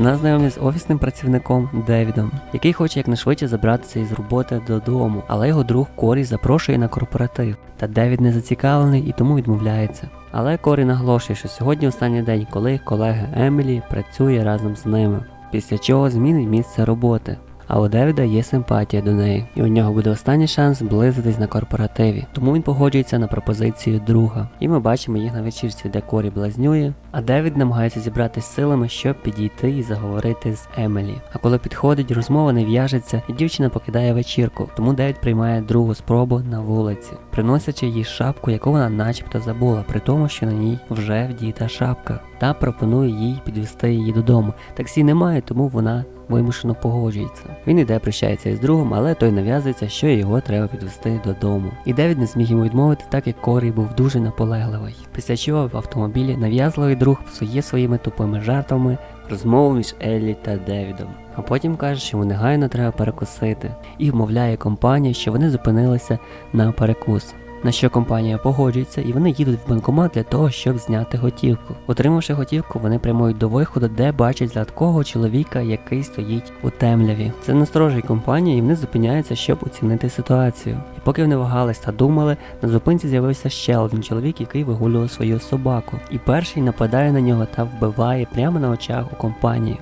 Нас знайомі з офісним працівником Девідом, який хоче якнайшвидше забратися із роботи додому, але його друг Корі запрошує на корпоратив. Та Девід не зацікавлений і тому відмовляється. Але Корі наголошує, що сьогодні останній день, коли колега Емілі працює разом з ними, після чого змінить місце роботи. А у Девіда є симпатія до неї, і у нього буде останній шанс зблизитись на корпоративі. Тому він погоджується на пропозицію друга. І ми бачимо їх на вечірці, де Корі блазнює, а Девід намагається зібратись силами, щоб підійти і заговорити з Емілі. А коли підходить, розмова не в'яжеться, і дівчина покидає вечірку. Тому Девід приймає другу спробу на вулиці, приносячи їй шапку, яку вона начебто забула, при тому, що на ній вже вдіта шапка, та пропонує їй підвести її додому. Таксі немає, тому вона вимушено погоджується. Він іде прощається із другом, але той нав'язується, що його треба підвести додому. І Девід не зміг йому відмовити, так як Корі був дуже наполегливий. Після чого в автомобілі нав'язливий друг псує своїми тупими жартами розмову між Еллі та Девідом. А потім каже, що йому негайно треба перекусити, і вмовляє компанію, що вони зупинилися на перекус. На що компанія погоджується, і вони їдуть в банкомат для того, щоб зняти готівку. Отримавши готівку, вони прямують до виходу, де бачать златкого чоловіка, який стоїть у темряві. Це насторожить компанію, і вони зупиняються, щоб оцінити ситуацію. І поки вони вагались та думали, на зупинці з'явився ще один чоловік, який вигулював свою собаку. І перший нападає на нього та вбиває прямо на очах у компанії.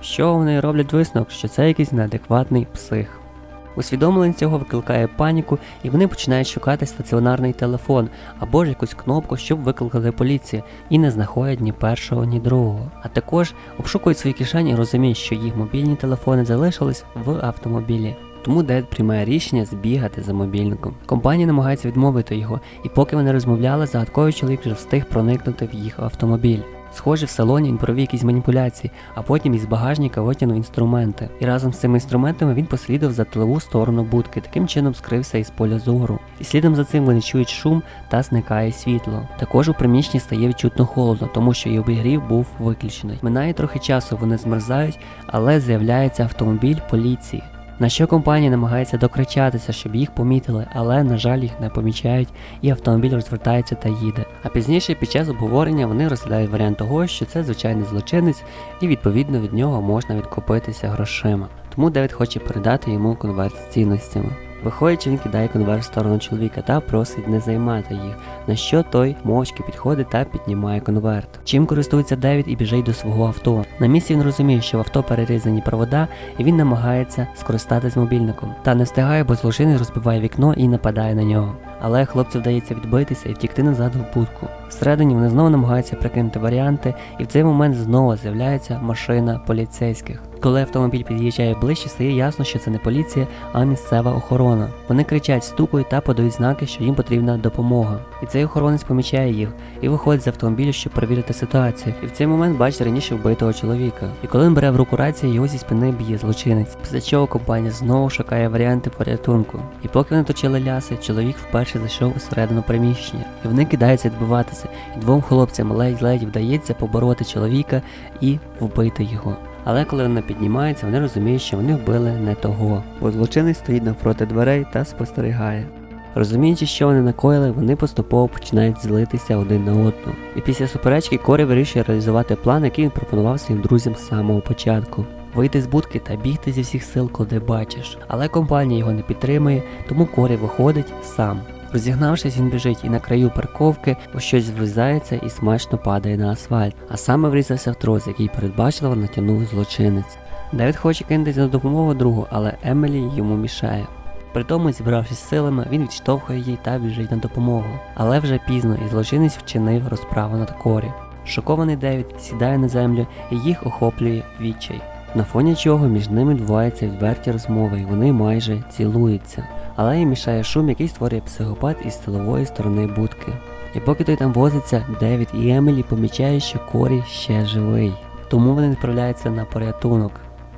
Що вони роблять висновок, що це якийсь неадекватний псих. Усвідомлення цього викликає паніку, і вони починають шукати стаціонарний телефон або ж якусь кнопку, щоб викликати поліцію, і не знаходять ні першого, ні другого. А також обшукують свої кишені і розуміють, що їх мобільні телефони залишились в автомобілі. Тому Дед приймає рішення збігати за мобільником. Компанія намагається відмовити його, і поки вони розмовляли, загадковий чоловік вже встиг проникнути в їх автомобіль. Схоже, в салоні він провів якісь маніпуляції, а потім із багажника витягнув інструменти. І разом з цими інструментами він послідував за тилову сторону будки, таким чином скрився із поля зору. І слідом за цим вони чують шум та зникає світло. Також у приміщенні стає відчутно холодно, тому що і обігрів був виключений. Минає трохи часу, вони змерзають, але з'являється автомобіль поліції. На що компанія намагається докричатися, щоб їх помітили, але, на жаль, їх не помічають, і автомобіль розвертається та їде. А пізніше, під час обговорення, вони розглядають варіант того, що це звичайний злочинець, і відповідно від нього можна відкупитися грошима. Тому Девід хоче передати йому конверт з цінностями. Виходячи, він кидає конверт в сторону чоловіка та просить не займати їх, на що той мовчки підходить та піднімає конверт. Чим користується Девід і біжить до свого авто. На місці він розуміє, що в авто перерізані провода, і він намагається скористатись мобільником. Та не встигає, бо злочинець розбиває вікно і нападає на нього. Але хлопцю вдається відбитися і втікти назад в будку. Всередині вони знову намагаються прикинути варіанти, і в цей момент знову з'являється машина поліцейських. Коли автомобіль під'їжджає ближче, стає ясно, що це не поліція, а місцева охорона. Вони кричать, стукають та подають знаки, що їм потрібна допомога. І цей охоронець помічає їх і виходить з автомобіля, щоб перевірити ситуацію. І в цей момент бачить раніше вбитого чоловіка. І коли він бере в руку рацію, його зі спини б'є злочинець. Після чого компанія знову шукає варіанти порятунку. І поки вони точили ляси, чоловік вперше зайшов у середину приміщення. І вони кидаються відбиватися. І двом хлопцям ледь-ледь вдається побороти чоловіка і вбити його. Але коли вона піднімається, вони розуміють, що вони вбили не того, бо злочинець стоїть навпроти дверей та спостерігає. Розуміючи, що вони накоїли, вони поступово починають злитися один на одного. І після суперечки Корі вирішує реалізувати план, який він пропонував своїм друзям з самого початку. Вийти з будки та бігти зі всіх сил, куди бачиш. Але компанія його не підтримує, тому Корі виходить сам. Розігнавшись, він біжить і на краю парковки у щось врізається і смачно падає на асфальт, а саме врізався в трос, який передбачливо натягнув злочинець. Девід хоче кинутися на допомогу другу, але Емілі йому мішає. При тому, зібравшись силами, він відштовхує її та біжить на допомогу. Але вже пізно і злочинець вчинив розправу над Корі. Шокований Девід сідає на землю і їх охоплює відчай. На фоні чого між ними відбуваються відверті розмови, і вони майже цілуються. Але їм мішає шум, який створює психопат із тилової сторони будки. І поки той там возиться, Девід і Емілі помічають, що Корі ще живий. Тому вони відправляються на порятунок.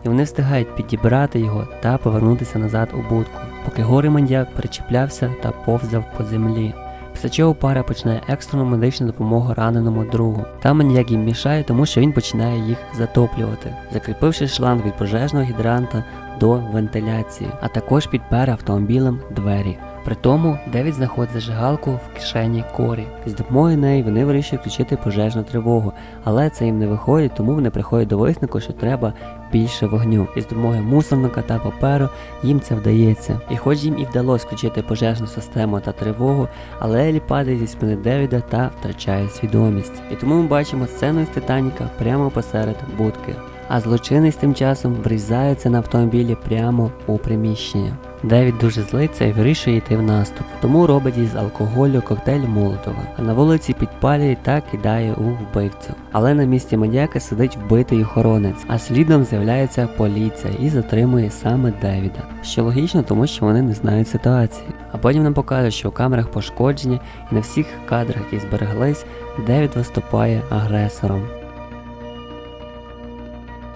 І вони встигають підібрати його та повернутися назад у будку, поки горе мандяк причіплявся та повзав по землі. Після чого пара починає екстрену медичну допомогу раненому другу. Та маньяк їм мішає, тому що він починає їх затоплювати, закріпивши шланг від пожежного гідранта до вентиляції, а також підпер автомобілем двері. При тому Девід знаходить зажигалку в кишені Корі. З допомогою неї вони вирішують включити пожежну тривогу, але це їм не виходить, тому вони приходять до висновку, що треба більше вогню. І з допомогою мусорника та паперу їм це вдається. І хоч їм і вдалося включити пожежну систему та тривогу, але Елі падає зі спини Девіда та втрачає свідомість. І тому ми бачимо сцену із Титаніка прямо посеред будки. А злочинець тим часом врізається на автомобілі прямо у приміщення. Девід дуже злиться і вирішує йти в наступ, тому робить із алкоголю коктейль Молотова, а на вулиці підпалює та кидає у вбивцю. Але на місці маньяка сидить вбитий охоронець, а слідом з'являється поліція і затримує саме Девіда. Що логічно, тому що вони не знають ситуації. А потім нам покажуть, що у камерах пошкоджені, і на всіх кадрах, які збереглись, Девід виступає агресором.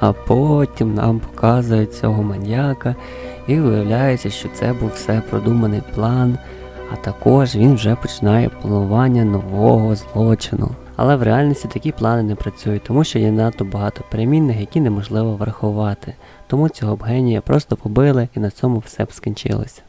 А потім нам показують цього маньяка, і виявляється, що це був все продуманий план, а також він вже починає планування нового злочину. Але в реальності такі плани не працюють, тому що є надто багато перемінних, які неможливо врахувати. Тому цього б генія просто побили і на цьому все б скінчилося.